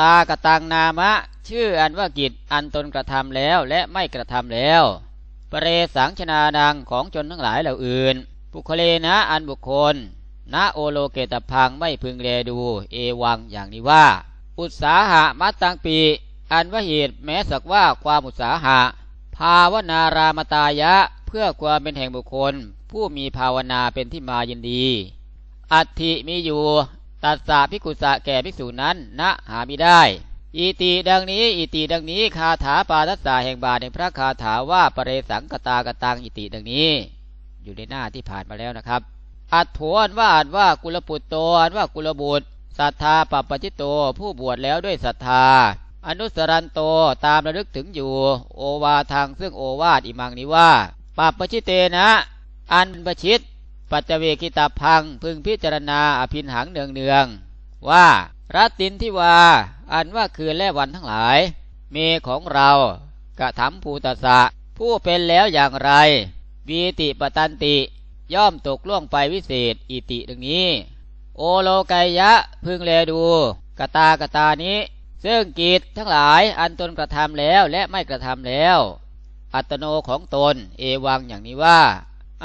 ตากตังนามะ ชื่ออันว่ากิจอันตนกระทำแล้วและไม่กระทำแล้วปเรสังชนาดังของชนทั้งหลายเหล่าอื่น บุคเลนะอันบุคคลณโอโลเกตพังไม่พึงแลดู เอวังอย่างนี้ว่า อุตสาหะมัตตังปีอันว่าเหตุแม้สักว่าความอุตสาหะ ภาวนารามตายะ เพื่อความเป็นแห่งบุคคล ผู้มีภาวนาเป็นที่มายินดี อัตถิมีอยู่ ตัสสะพิกุสะแก่ภิกษุนั้นณหาไมิได้อิติดังนี้อิติดังนี้คาถาปาทัสสะแห่งบาทในพระคาถาว่าปเรสังกตากตังอิติดังนี้ อยู่ในหน้าที่ผ่านมาแล้วนะครับ อัดโถอันว่าอันว่ากุลปุตโตอันว่ากุลบุตรศรัทธาปัปปจิตโตผู้บวชแล้วด้วยศรัทธา อนุสรันโตตามระลึกถึงอยู่ โอวาทางซึ่งโอวาทอิมังนี้ว่าปัปปชิเตนะ อันประชิต ปัจเวกิตาพังพึงพิจารณาอภินหังเนืองเนืองว่ารัตตินที่ว่าอันว่าคืนและวันทั้งหลาย เมของเรากระทำภูตสะ ผู้เป็นแล้วอย่างไรวีติปตันติ ย่อมตกล่วงไปวิเศษอิติดังนี้ โอโลกายะพึงแลดูกตากตานี้ ซึ่งกิจทั้งหลายอันตนกระทำแล้วและไม่กระทำแล้ว อัตโนของตนเอวังอย่างนี้ว่า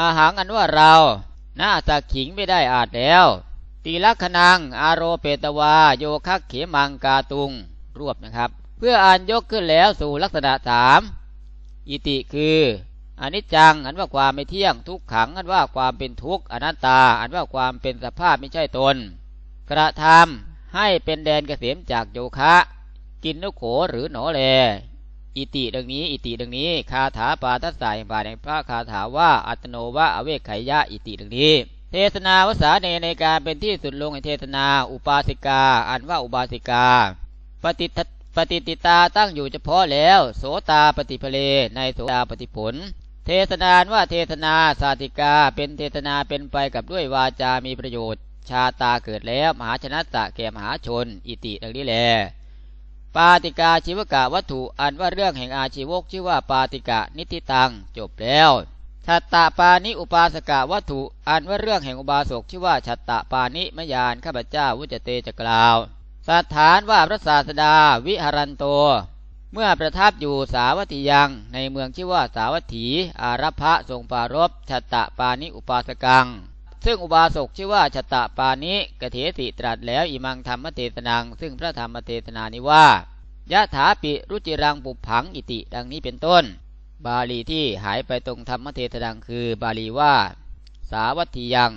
อาหารอันว่าเรา หน่าจะขิงไม่ได้อาจแล้วตีลักขณัง อารโรเปตวา โยคักเขมังกาตุง รวบนะครับ เพื่ออ่านยกขึ้นแล้วสู่ลักษณะสามอิติคืออนิจจัง อันว่าความไม่เที่ยงทุกขัง อันว่าความเป็นทุกข์อนัตตา อันว่าความเป็นสภาพไม่ใช่ตน กระทำให้เป็นแดนเกษมจากโยคะ กินนุโขหรือหนอแล อิติดังนี้ อิติดังนี้ คาถาปาทัสสายบาในพระคาถาว่าอัตโนวะอเวกไขยะอิติดังนี้ เทศนาวสาเนในการเป็นที่สุดลงในเทศนา อุปาสิกา อันว่าอุบาสิกา ปฏิทปฏิติตาตั้งอยู่เฉพาะแล้ว โสตาปฏิเพเลในโสตาปฏิผล เทศนานว่าเทศนาสาติกา เป็นเทศนาเป็นไปกับด้วยวาจามีประโยชน์ ชาตาเกิดแล้วมหาชนะสะแก่มหาชน อิติดังนี้แล ปาติกาชีวกะวัตถุอันว่าเรื่องแห่งอาชีวกชื่อว่าปาติกะนิติตังจบแล้วชัตตาปานิอุปาสกะวัตถุ อันว่าเรื่องแห่งอุบาสกชื่อว่าชัตตาปานิมยานข้าพเจ้าวุจเตจะกล่าวสถานว่าพระศาสดาวิหารันโต เมื่อประทับอยู่สาวัตถียังในเมืองชื่อว่าสาวัตถี อารัพะทรงปารบชัตตะปานิอุปาสกัง ซึ่งอุบาสกชื่อว่าชัตตะปานิกเถติตรัสแล้วอิมังธรรมเทศนัง ซึ่งพระธรรมเทศนานี้ว่ายะถาปิรุจิรังปุผังอิติ ดังนี้เป็นต้น บาลีที่หายไปตรงธรรมเทศนังคือบาลีว่า สาวัตถียัง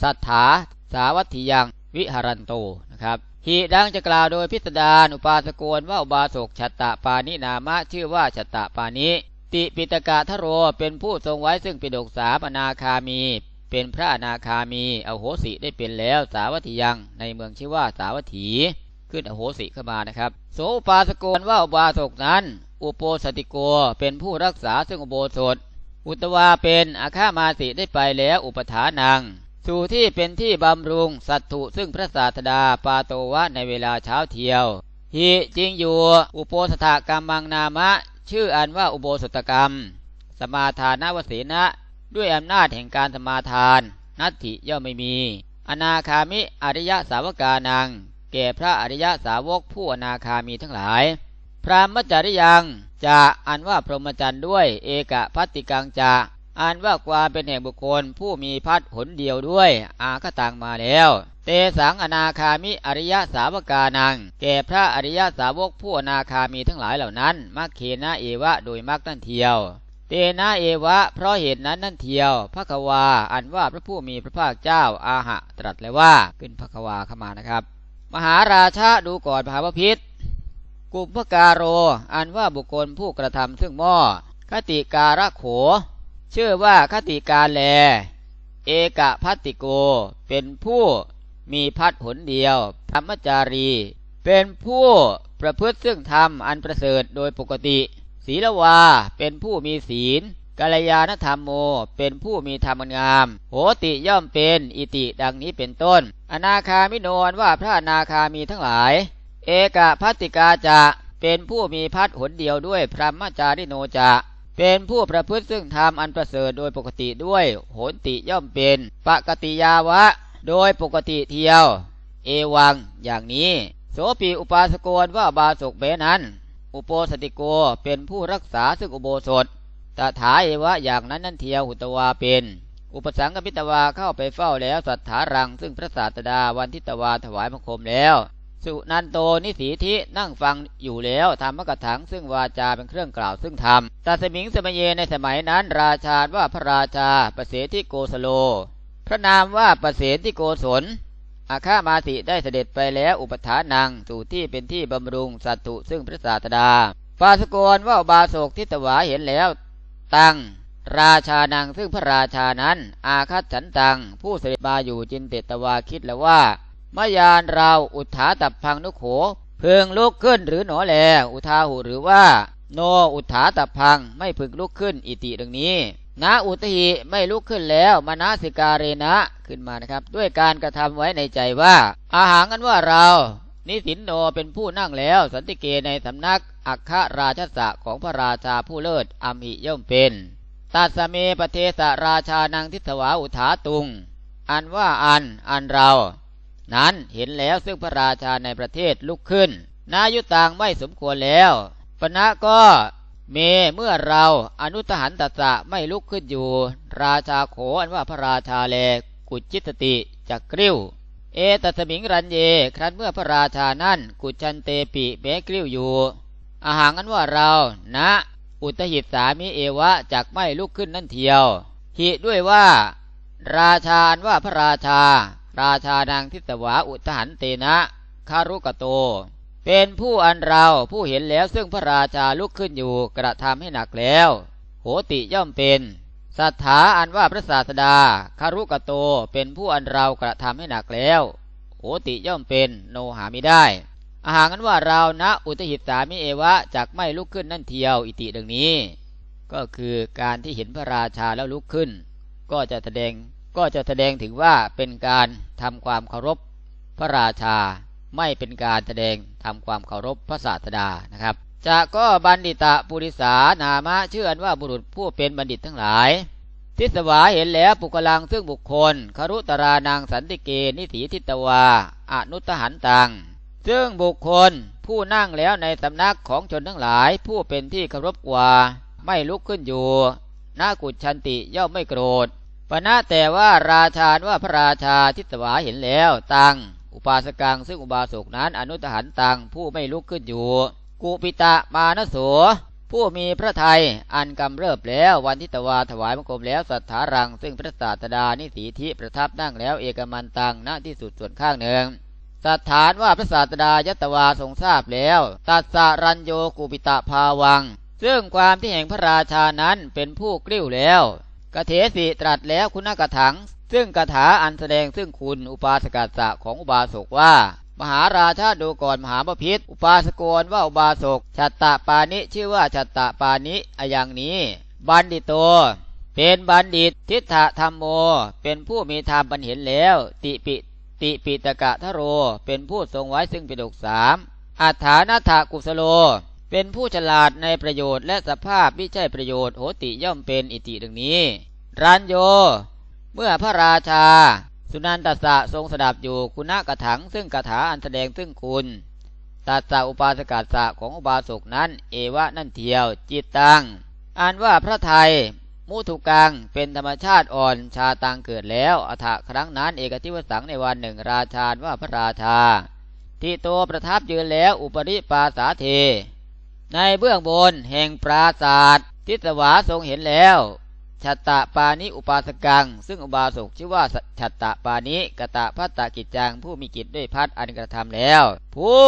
สัทธาสาวัตถียัง วิหารันโตนะครับหีดังจะกล่าวโดยพิสดารอุปาสกนว่าอุบาสกชัตตะปานินามะชื่อว่าชัตตะปานิติปิตกะทะโรเป็นผู้ทรงไว้ซึ่งปิดกสามนาคามี เป็นพระอนาคามีอโหสิได้เป็นแล้วสาวัตถียังในเมืองชื่อว่าสาวัตถีขึ้นอโหสิเข้ามานะครับ โสปาสกนว่าอุบาสกนั้น อุโปสติโกเป็นผู้รักษาซึ่งอุโบสถ อุตวาเป็นอาคามาสิได้ไปแล้วอุปถานัง สู่ที่เป็นที่บำรุงสัตถุซึ่งพระศาสดาปาโตวะในเวลาเช้าเที่ยวหิจริงอยู่อุโปสถกรรมังนามะ ชื่ออันว่าอุโบสถกรรม สมาทานวสีนะ ด้วยอำนาจแห่งการสมาทาน นัตถิย่อมไม่มี อนาคามิอริยสาวกานัง แก่พระอริยสาวกผู้อนาคามีทั้งหลาย พรามจริยังจะอันว่าพรหมจรรย์ด้วยเอกพัตติกังจะอันว่าความเป็นแห่งบุคคลผู้มีพัดหนเดียวด้วย อาคตังมาแล้ว เตสังอนาคามิอริยสาวกานัง แก่พระอริยสาวกผู้อนาคามีทั้งหลายเหล่านั้นมักเขนะเอวะโดยมักนั่นเทียว เตนะเอวะ เพราะเหตุนั้นนั่นเทียวพระควา อันว่าพระผู้มีพระภาคเจ้าอาหะตรัสเลยว่าขึ้นพระควาเข้ามานะครับ มหาราชาดูก่อนมหาพิษกุมภการโร อันว่าบุคคลผู้กระทำซึ่งหม้อคติการะโข ชื่อว่าคติการแล เอกพัตติโก เป็นผู้มีพัดหนเดียวธรรมจารี เป็นผู้ประพฤติซึ่งธรรมอันประเสริฐโดยปกติ ศีลวา เป็นผู้มีศีลกัลยาณธรรมโม เป็นผู้มีธรรมงาม โหติย่อมเป็นอิติดังนี้เป็นต้น อนาคามิโนนว่าพระอนาคามีทั้งหลาย เอกพัติกาจะเป็นผู้มีพัดหนเดียวด้วยพระมจาริโนจะเป็นผู้ประพฤติซึ่งธรรมอันประเสริฐโดยปกติด้วยโหนติย่อมเป็นปกติยาวะ โดยปกติเทียว เอวังอย่างนี้ โสปีอุปาสโกนว่าบาสกเบนั้น อุโปสติโกเป็นผู้รักษาซึ่งอุโบสถตถาเอวะอย่างนั้นนั่นเทียวหุตวาเป็น อุปสังกปิตวาเข้าไปเฝ้าแล้วสัทธารัง ซึ่งพระศาสดาวันทิตวาถวายมงคมแล้ว สุนันโตนิสีทินั่งฟังอยู่แล้วธรรมกถังซึ่งวาจาเป็นเครื่องกล่าวซึ่งธรรมตัสมิงสมัยเยในสมัยนั้นราชาว่าพระราชาประเสฐิโกสโล พระนามว่าประเสฐิโกศล อาคามาติได้เสด็จไปแล้วอุปถานังสู่ที่เป็นที่บำรุงสัตตุซึ่งพระศาสดาปาสกรว่าบาโศกทิตวาเห็นแล้ว ตัง ราชานังซึ่งพระราชานั้น อาคัตฉันตัง ผู้เสด็จมาอยู่จินเตตวาคิดแล้วว่ามายานเราอุทาตับพังนุโขเพึงลุกขึ้นหรือหนอแล อุทาหูหรือว่า โนอุทาตับพังไม่พึงลุกขึ้นอิติดังนี้ นาอุตหิไม่ลุกขึ้นแล้วมานาสิกาเรนะขึ้นมานะครับ ด้วยการกระทำไว้ในใจว่า อาหารกันว่าเรา นิสินโนเป็นผู้นั่งแล้ว สันติเกในสำนักอัคคราชสะของพระราชาผู้เลิศอัมหิย่อมเป็นตัสเมปเทสราชานังทิสวาอุทาตุง อันว่าอันอันเรา นั้นเห็นแล้วซึ่งพระราชาในประเทศลุกขึ้น นายุต่างไม่สมควรแล้วปณะก็ เมเมื่อเราอนุทหันตัสะไม่ลุกขึ้นอยู่ ราชาโขอันว่าพระราชาแลกุจิตติจักกริ้ว เอตัสมิงรันเย ครั้นเมื่อพระราชานั่นกุชันเตปิเบกริ้วอยู่ อาหารอันว่าเรานะ อุตหิตสามิเอวะจักไม่ลุกขึ้นนั่นเทียวหิด้วยว่า ราชาอันว่าพระราชา ราชานางทิสวาอุตหันเตนะคารุกโต เป็นผู้อันเราผู้เห็นแล้วซึ่งพระราชาลุกขึ้นอยู่กระทำให้หนักแล้ว โหติย่อมเป็นสัทธาอันว่าพระศาสดาคารุกโตเป็นผู้อันเรากระทำให้หนักแล้ว โหติย่อมเป็นโนหาไม่ได้อาหารนั้นว่าเรานะอุตหิตสามิเอวะจักไม่ลุกขึ้นนั่นเทียวอิติดังนี้ ก็คือการที่เห็นพระราชาแล้วลุกขึ้น ก็จะแสดงก็จะแสดงถึงว่าเป็นการทำความเคารพพระราชา ไม่เป็นการแสดงทำความเคารพพระศาสดานะครับจะก็บัณฑิตะปุริสานามะเชื่อนว่าบุรุษผู้เป็นบัณฑิตทั้งหลาย ทิสวาเห็นแล้วปุกลังซึ่งบุคคลคารุตรานางสันติเกนิสีทิตวาอนุตหันตัง ซึ่งบุคคลผู้นั่งแล้วในสำนักของชนทั้งหลาย ผู้เป็นที่เคารพกว่า ไม่ลุกขึ้นอยู่นากุชันติย่อมไม่โกรธปณะแต่ว่าราชาว่าพระราชาทิสวาเห็นแล้วตัง อุปาสกังซึ่งอุบาสกนั้น อนุตหันตังผู้ไม่ลุกขึ้นอยู่กุปิตะมานโสผู้มีพระไทยอันกำเริบแล้ววันทิตวาถวายมงคมแล้วสัทธารัง ซึ่งพระศาสดานิสีทิประทับนั่งแล้วเอกมันตังณที่สุดส่วนข้างหนึ่งสัทธานว่าพระศาสดายตวาทรงทราบแล้วตัสสารัญโยกุปิตะภาวัง ซึ่งความที่แห่งพระราชานั้นเป็นผู้กลิ้วแล้วกเถสิตรัสแล้วคุณกถัง ซึ่งคาถาอันแสดงซึ่งคุณอุปาสกัสสะของอุบาสกว่า มหาราชาดูก่อนมหาปพิธอุปาสกรว่าอุบาสกชัตตะปานิชื่อว่าชัตตะปานิอย่างนี้ บัณฑิตโตเป็นบัณฑิตทิฏฐธรรมโม เป็นผู้มีธรรมบัญเห็นแล้ว ติปิติปิตกะทะโร เป็นผู้ทรงไว้ซึ่งปิดกสามอัฏฐานาถกุสโล เป็นผู้ฉลาดในประโยชน์และสภาพวิจัยประโยชน์โหติย่อมเป็นอิติดังนี้ รันโย เมื่อพระราชา สุนันตสะทรงสดับอยู่คุณกระถัง ซึ่งกระถาอันแสดงซึ่งคุณตัสสะอุปาสกัสสะของอุบาสกนั้น เอวะนั่นเทียว จิตตังอ่านว่าพระไทย มุทุกังเป็นธรรมชาติอ่อนชาตังเกิดแล้วอัฐครั้งนั้น เอกทิวสังในวันหนึ่งราชาว่าพระราชาที่โตประทับยืนแล้วอุปริปาสาเท ในเบื้องบนแห่งปราศาสตร์ทิสวาทรงเห็นแล้ว ชัตตะปานิอุปาสกัง ซึ่งอุบาสกชื่อว่าชัตตะปานิกตะพัตตกิจจัง ผู้มีกิจด้วยพัดอันกระทำแล้ว ผู้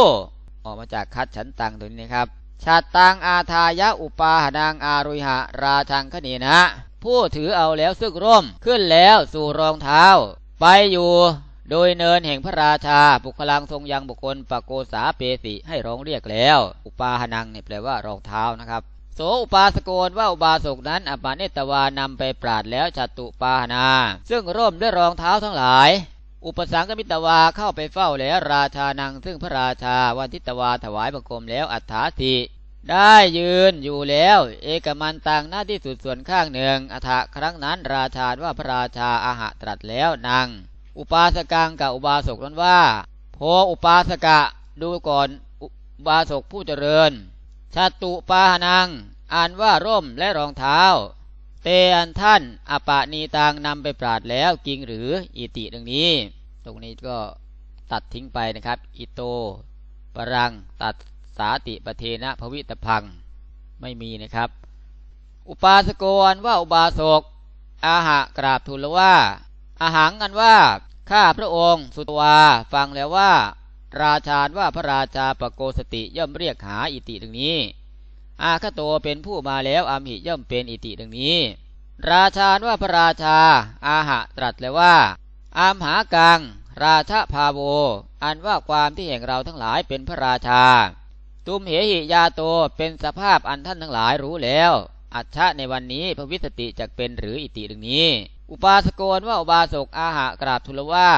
ออกมาจากคัดฉันตังตัวนี้นะครับชัตตังอาทายะอุปาหนางอารุยหะ ราชังคณีนะ ผู้ถือเอาแล้วซึ่งร่มขึ้นแล้วสู่รองเท้า ไปอยู่โดยเนินแห่งพระราชาบุคลังทรงยังบุคคลปโกษาเปสิให้ร้องเรียกแล้ว อุปาหนังเนี่ยแปลว่ารองเท้านะครับ โสอุปาสโกนว่าอุบาสกนั้นอปาเนตวานำไปปราดแล้วจัตุปานา ซึ่งร่มด้วยรองเท้าทั้งหลาย อุปสังกมิตวาเข้าไปเฝ้าแล้วราชานัง ซึ่งพระราชาวันทิตวาถวายบังคมแล้วอัฏฐาธิได้ยืนอยู่แล้ว เอกมันตังหน้าที่สุดส่วนข้างหนึ่งอัฐครั้งนั้นราชาว่าพระราชาอาหะตรัสแล้วนางอุปาสกังกับอุบาสกนั้นว่า โพอุปาสกะดูก่อนอุบาสกผู้เจริญ ชาตุปาหนัง อ่านว่าร่มและรองเท้า เตอันท่านอปะนีตังนำไปปราดแล้วจริงหรืออิติดังนี้ ตรงนี้ก็ตัดทิ้งไปนะครับ อิโต ปรัง ตัดสาติปเทนะภวิตพัง ไม่มีนะครับ อุปาสกอันว่าอุบาสก อาหะกราบทูลว่าอาหังอันว่า ข้าพระองค์ สุตวา ฟังแล้วว่า ราชาว่าพระราชาปโกสติย่อมเรียกหาอิติดังนี้ อาคโตเป็นผู้มาแล้วอามิย่อมเป็นอิติดังนี้ ราชาว่าพระราชา อาหะตรัสแล้วว่า อามหากัง ราชพาโว อันว่าความที่แห่งเราทั้งหลายเป็นพระราชา ตุมเหหิยาโตเป็นสภาพอันท่านทั้งหลายรู้แล้ว อัจฉะในวันนี้พระวิสติจะเป็นหรืออิติดังนี้ อุปาสกนว่าอุบาสกอาหะกราบทูลว่า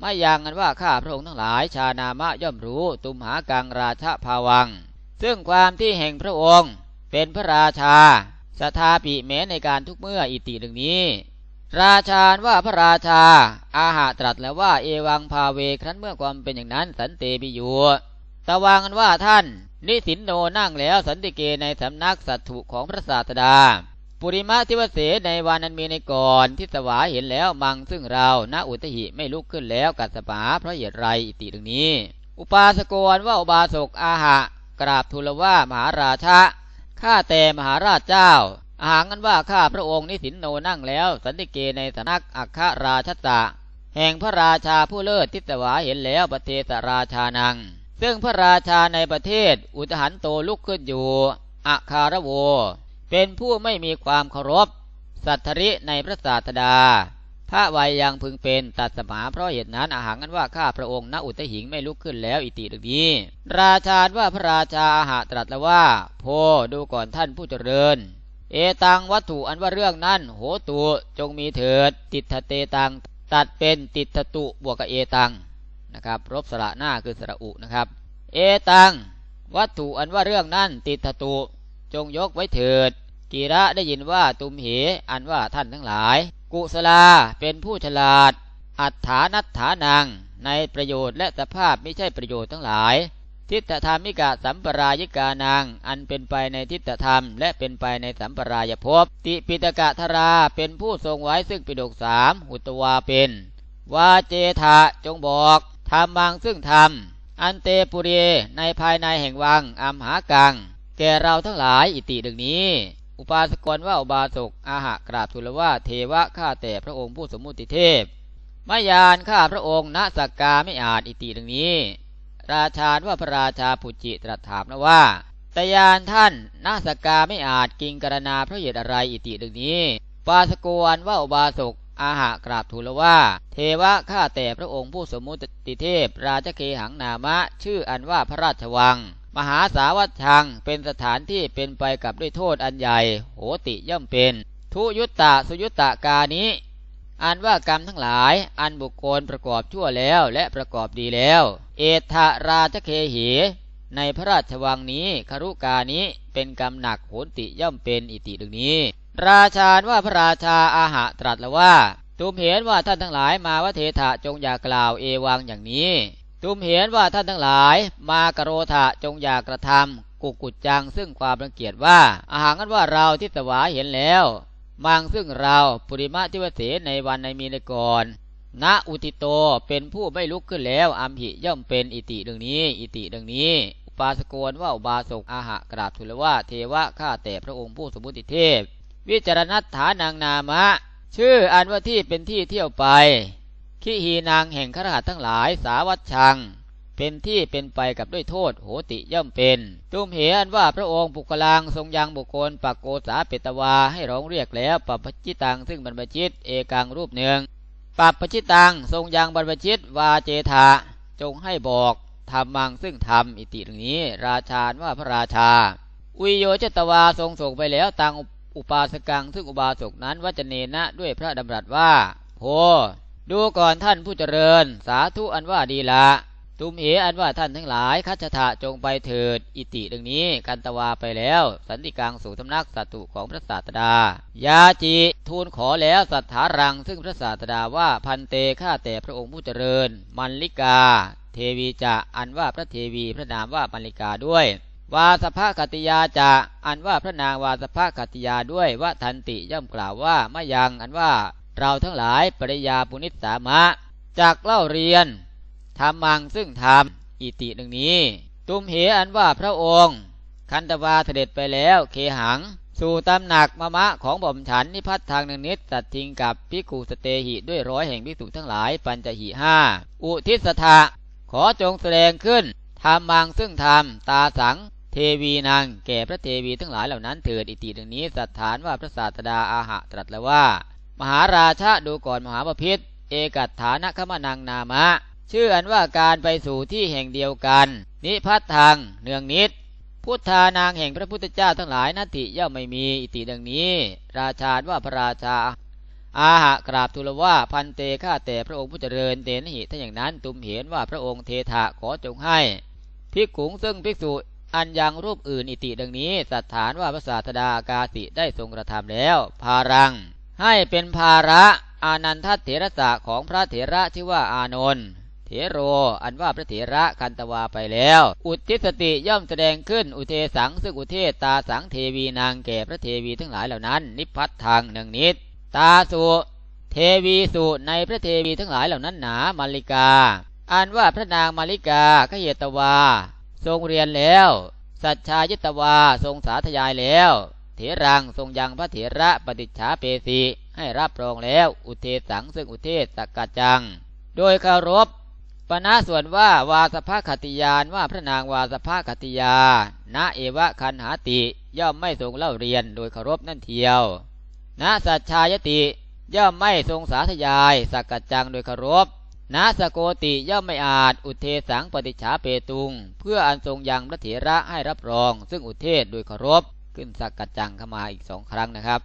ไม่ยังกันว่าข้าพระองค์ทั้งหลายชานามะย่อมรู้ตุมหากังราชภาวัง ซึ่งความที่แห่งพระองค์เป็นพระราชาสถาปิแม้ในการทุกเมื่ออิติดังนี้ ราชาว่าพระราชา อาหะตรัสแล้วว่าเอวังพาเวครั้นเมื่อความเป็นอย่างนั้นสันเตปิอยู่ตะวังกันว่าท่าน นิสินโนนั่งแล้วสันติเกในสำนักสัตถุของพระศาสดา ปุริมาทิวเสในวันนั้นมีในก่อนที่สวาเห็นแล้วมังซึ่งเราณอุตหิไม่ลุกขึ้นแล้วกัสปาเพราะเหตุไรอิติดังนี้ อุปาสกรว่าอุบาสกอาหะ กราบทูลว่ามหาราชะข้าแต่มหาราชเจ้า อาหารกันว่าข้าพระองค์นิสินโนนั่งแล้ว สันติเกในสนักอัครราชตะ แห่งพระราชาผู้เลิศทิสวาเห็นแล้วประเทศราชานัง ซึ่งพระราชาในประเทศอุตหันโตลุกขึ้นอยู่อาคารโว เป็นผู้ไม่มีความเคารพ สัทธริในพระศาสดาพระวัยยังพึงเป็นตัดสมาเพราะเหตุนั้นอาหารกันว่าข้าพระองค์ณอุตหิงไม่ลุกขึ้นแล้วอิติดังนี้ราชาว่าพระราชาอาหาตรัสแล้วว่า โพดูก่อนท่านผู้เจริญ เอตังวัตถุอันว่าเรื่องนั้น โหตุจงมีเถิด ติทเตตังตัดเป็นติทตุบวกกับเอตังนะครับรบสระหน้าคือสระอุนะครับ เอตัง วัตถุอันว่าเรื่องนั้นติทตุจงยกไว้เถิด กีระได้ยินว่าตุมเห อันว่าท่านทั้งหลาย กุศลาเป็นผู้ฉลาด อัฏฐานัตฐานัง ในประโยชน์และสภาพไม่ใช่ประโยชน์ทั้งหลาย ทิฏฐธรรมิกาสัมปรายิกานัง อันเป็นไปในทิฏฐธรรม และเป็นไปในสัมปรายภพ ติปิตกะธราเป็นผู้ทรงไว้ซึ่งปิฎกสามอุตวาเป็นวาเจทะจงบอกธรรมังซึ่งธรรม อันเตปุเรในภายในแห่งวังอัมหากัง แก่เราทั้งหลายอิติดังนี้ อุปาสกรว่าอุบาสกอาหะกราบทูลว่าเทวะข้าแต่พระองค์ผู้สมมุติเทพมายานข้าพระองค์ณสักกาไม่อาจอิติดังนี้ ราชาว่าพระราชาปุจิตรัสถามนะว่าตยานท่านณสักกาไม่อาจกิงกรณาพระเหตุอะไรอิติดังนี้ ปาสกรว่าอุบาสกอาหะกราบทูลว่า เทวะข้าแต่พระองค์ผู้สมมุติเทพ ราชเคหังนามะ ชื่ออันว่าพระราชวัง มหาสาวัตชังเป็นสถานที่เป็นไปกับด้วยโทษอันใหญ่ โหติย่อมเป็น ทุยุตตะสุยุตตะกานี้อันว่ากรรมทั้งหลาย อันบุคคลประกอบชั่วแล้วและประกอบดีแล้ว เอทะราชเคหีในพระราชวังนี้คารุกานี้เป็นกรรมหนักโหติย่อมเป็นอิติดังนี้ ราชาว่าพระราชาอาหะตรัสแล้วว่าตุมเห็นว่าท่านทั้งหลายมาว่าเทถะจงอย่ากล่าวเอวังอย่างนี้ ตุมเห็นว่าท่านทั้งหลาย มากโรธะจงอย่ากระทำกุกุจจังซึ่งความรังเกียจว่า อาหารกันว่าเราที่สวาเห็นแล้วมังซึ่งเราปุริมาทิวเสในวันในมีในก่อนณอุติโตเป็นผู้ไม่ลุกขึ้นแล้วอัมหิย่อมเป็นอิติดังนี้ อิติดังนี้ อุปาสกรว่าอุบาสกอาหะกราบทูลว่าเทวะข้าแต่พระองค์ผู้สมุติเทพ วิจารณัตถานางนามะ ชื่ออันว่าที่เป็นที่เที่ยวไป ขีหีนางแห่งขรหัสทั้งหลายสาวัตชัง เป็นที่เป็นไปกับด้วยโทษโหติย่อมเป็นตุมเหอันว่าพระองค์ปุกลางทรงยังบุคคลปักโกสาเปตวาให้ร้องเรียกแล้วปัปจิตังซึ่งบรรพชิตเอกังรูปหนึ่งปัปจิตังทรงยังบรรพชิตวาเจธาจงให้บอกทำมังซึ่งทำอิติตรงนี้ ราชาว่าพระราชา อุยโยเจตวาทรงส่งไปแล้วตังอุปาสกังซึ่งอุบาสกนั้นวัจเนนะด้วยพระดำรัสว่าโพ ดูก่อนท่านผู้เจริญ สาธุอันว่าดีละ ตุมเหอันว่าท่านทั้งหลาย คัจฉะจงไปเถิด อิติดังนี้ กันตวาไปแล้ว สันติกังสู่สำนักสัตตุของพระศาสดา ยาจิทูลขอแล้วสัทธารัง ซึ่งพระศาสดาว่าพันเตข้าแต่พระองค์ผู้เจริญ มันลิกา เทวีจะอันว่าพระเทวีพระนามว่ามาริกาด้วยวาสภกติยาจะอันว่าพระนางวาสภกติยาด้วยว่าทันติย่อมกล่าวว่ามายังอันว่า เราทั้งหลายปริยาปุณิสสามะจากเล่าเรียนธรรมังซึ่งธรรมอิติหนึ่งนี้ ตุมเหอันว่าพระองค์ คันตวาเสด็จไปแล้วเคหัง สู่ตำหนักมะมะของบ่มฉันนิพัฒทางหนึ่งนิดตัดทิ้งกับพิกูสเตหิด้วยร้อยแห่งพิสุทั้งหลายปัญจหิห้าอุทิศทะขอจงแสดงขึ้นธรรมังซึ่งธรรมตาสังเทวีนางแก่พระเทวีทั้งหลายเหล่านั้นเถิดอิติดังนี้สัทฐานว่าพระศาสดาอาหะตรัสแล้วว่า มหาราชาดูก่อนมหาปพิธเอกัตฐานคมนังนามะ ชื่ออันว่าการไปสู่ที่แห่งเดียวกัน นิพัทธังเนืองนิดพุทธานางแห่งพระพุทธเจ้าทั้งหลายนัตติย่อมไม่มีอิติดังนี้ ราชาว่าพระราชา อาหะกราบทูลว่าพันเตข้าแต่พระองค์ผู้เจริญเตนหิถ้าอย่างนั้นตุมเห็นว่าพระองค์เทถะขอจงให้ภิกขุงซึ่งภิกษุอันยังรูปอื่นอิติดังนี้ สัตฐานว่าพระศาสดากาสิได้ทรงกระทำแล้ว พารัง ให้เป็นภาระอานันทเถระสะของพระเถระชื่ว่าอานนท์เถโร อันว่าพระเถระคันตวาไปแล้ว อุทิสติย่อมแสดงขึ้นอุเทสังซึ่งอุเทตาสังเทวีนางแก่พระเทวีทั้งหลายเหล่านั้น นิพพัททางหนึ่งนิด ตาสุเทวีสุในพระเทวีทั้งหลายเหล่านั้นหนามาริกา อันว่าพระนางมาริกาขเหตวา ทรงเรียนแล้ว สัจชายตวาทรงสาธยายแล้ว เถรัง ทรงยังพระเถระปฏิจฉาเปสีให้รับรองแล้วอุเทสังซึ่งอุเทศสักกะจัง โดยคารพปณะส่วนว่าวาสภคติยานว่าพระนางวาสภคติยา ณเอวะคันหาติย่อมไม่ทรงเล่าเรียนโดยเคารพนั่นเทียว ณสัจชายติย่อมไม่ทรงสาธยายสักกะจังโดยเคารพณสโกติย่อมไม่อาจอุเทสังปฏิฉาเปตุง เพื่ออันทรงยังพระเถระให้รับรอง ซึ่งอุเทศโดยเคารพ ขึ้นสักกะจังเข้ามาอีกสองครั้งนะครับ